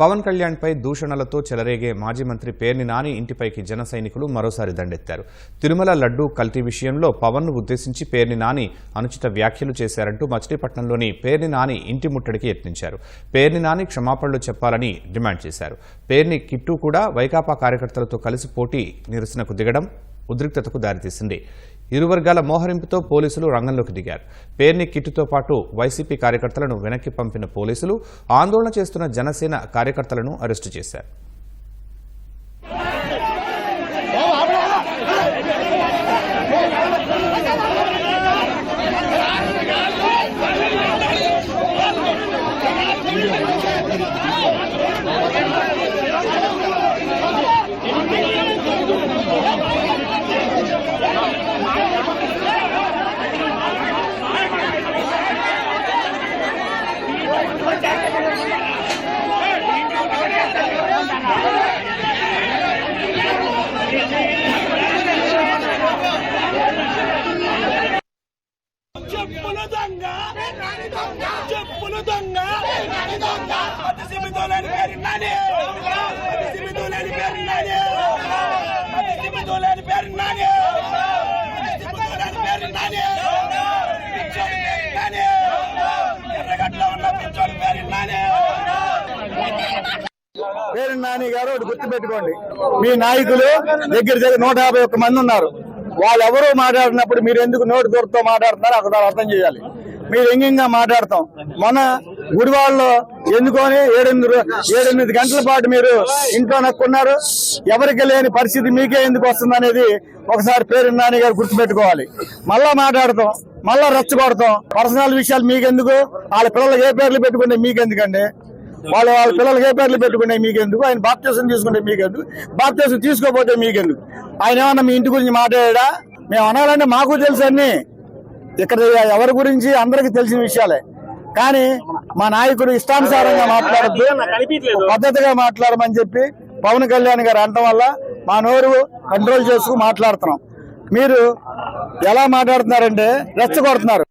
పవన్ కళ్యాణ్పై దూషణలతో చెలరేగే మాజీ మంత్రి పేర్ని నాని ఇంటిపైకి జన సైనికులు మరోసారి దండెత్తారు. తిరుమల లడ్డూ కల్తీ విషయంలో పవన్ను ఉద్దేశించి పేర్ని నాని అనుచిత వ్యాఖ్యలు చేశారంటూ మచిలీపట్నంలోని పేర్ని నాని ఇంటి ముట్టడికి యత్నించారు. పేర్ని నాని క్షమాపణలు చెప్పాలని డిమాండ్ చేశారు. పేర్ని కిట్టు కూడా వైకాపా కార్యకర్తలతో కలిసి పోటీ నిరసనకు దిగడం ఉద్రిక్తతకు దారితీసింది. ఇరు వర్గాల మోహరింపుతో పోలీసులు రంగంలోకి దిగారు. పేర్ని కిట్టుతో పాటు వైసీపీ కార్యకర్తలను వెనక్కి పంపిన పోలీసులు ఆందోళన చేస్తున్న జనసేన కార్యకర్తలను అరెస్టు చేశారు. చెప్పుల దొంగ. చెప్పుల దొంగ. మత సిబిదోలేని పేరు నాని. మత సిబిదోలేని పేరు నాని. మత సిబిదోలేని పేరు నాని. మత సిబిదోలేని పేరు నాని. పిచ్చోడి పేరు నాని. ఎర్రగడ్డలో ఉన్న పిచ్చోడి పేరు నాని. పేరు నాని గారు గుర్తుపెట్టుకోండి. మీ నాయకులు దగ్గర దగ్గర నూట యాభై ఒక్క మంది ఉన్నారు. వాళ్ళెవరూ మాట్లాడినప్పుడు మీరు ఎందుకు నోటి దూరంతో మాట్లాడుతున్నారో అక్కడ అర్థం చేయాలి. మీరు ఎంగింగా మాట్లాడతాం. మన గుడివాళ్ళలో ఎందుకొని ఏడెనిమిది ఏడెనిమిది గంటల పాటు మీరు ఇంట్లో నక్కున్నారు. ఎవరికి లేని పరిస్థితి మీకే ఎందుకు వస్తుంది అనేది ఒకసారి పేరు నాని గారు గుర్తుపెట్టుకోవాలి. మళ్ళా మాట్లాడతాం. మళ్ళా రెచ్చగొడతాం పర్సనల్ విషయాలు మీకెందుకు? వాళ్ళ పిల్లలకి ఏ పేర్లు పెట్టుకుంటే మీకెందుకండి? వాళ్ళ వాళ్ళ పిల్లలకి ఏ పేర్లు పెట్టుకునే మీకెందుకు? ఆయన బాప్తీసం తీసుకుంటే మీకెందుకు? బాప్తీసం తీసుకోపోతే మీకెందుకు? ఆయన ఏమన్నా మీ ఇంటి గురించి మాట్లాడా మేము అనాలంటే మాకు తెలుసు అన్ని. ఇక్కడ ఎవరి గురించి? అందరికీ తెలిసిన విషయాలే. కానీ మా నాయకుడు ఇష్టానుసారంగా మాట్లాడద్దు. పద్ధతిగా మాట్లాడమని చెప్పి పవన్ కళ్యాణ్ గారు అనడం వల్ల మా నోరు కంట్రోల్ చేసుకు మాట్లాడుతున్నాం. మీరు ఎలా మాట్లాడుతున్నారంటే రెచ్చగొడుతున్నారు.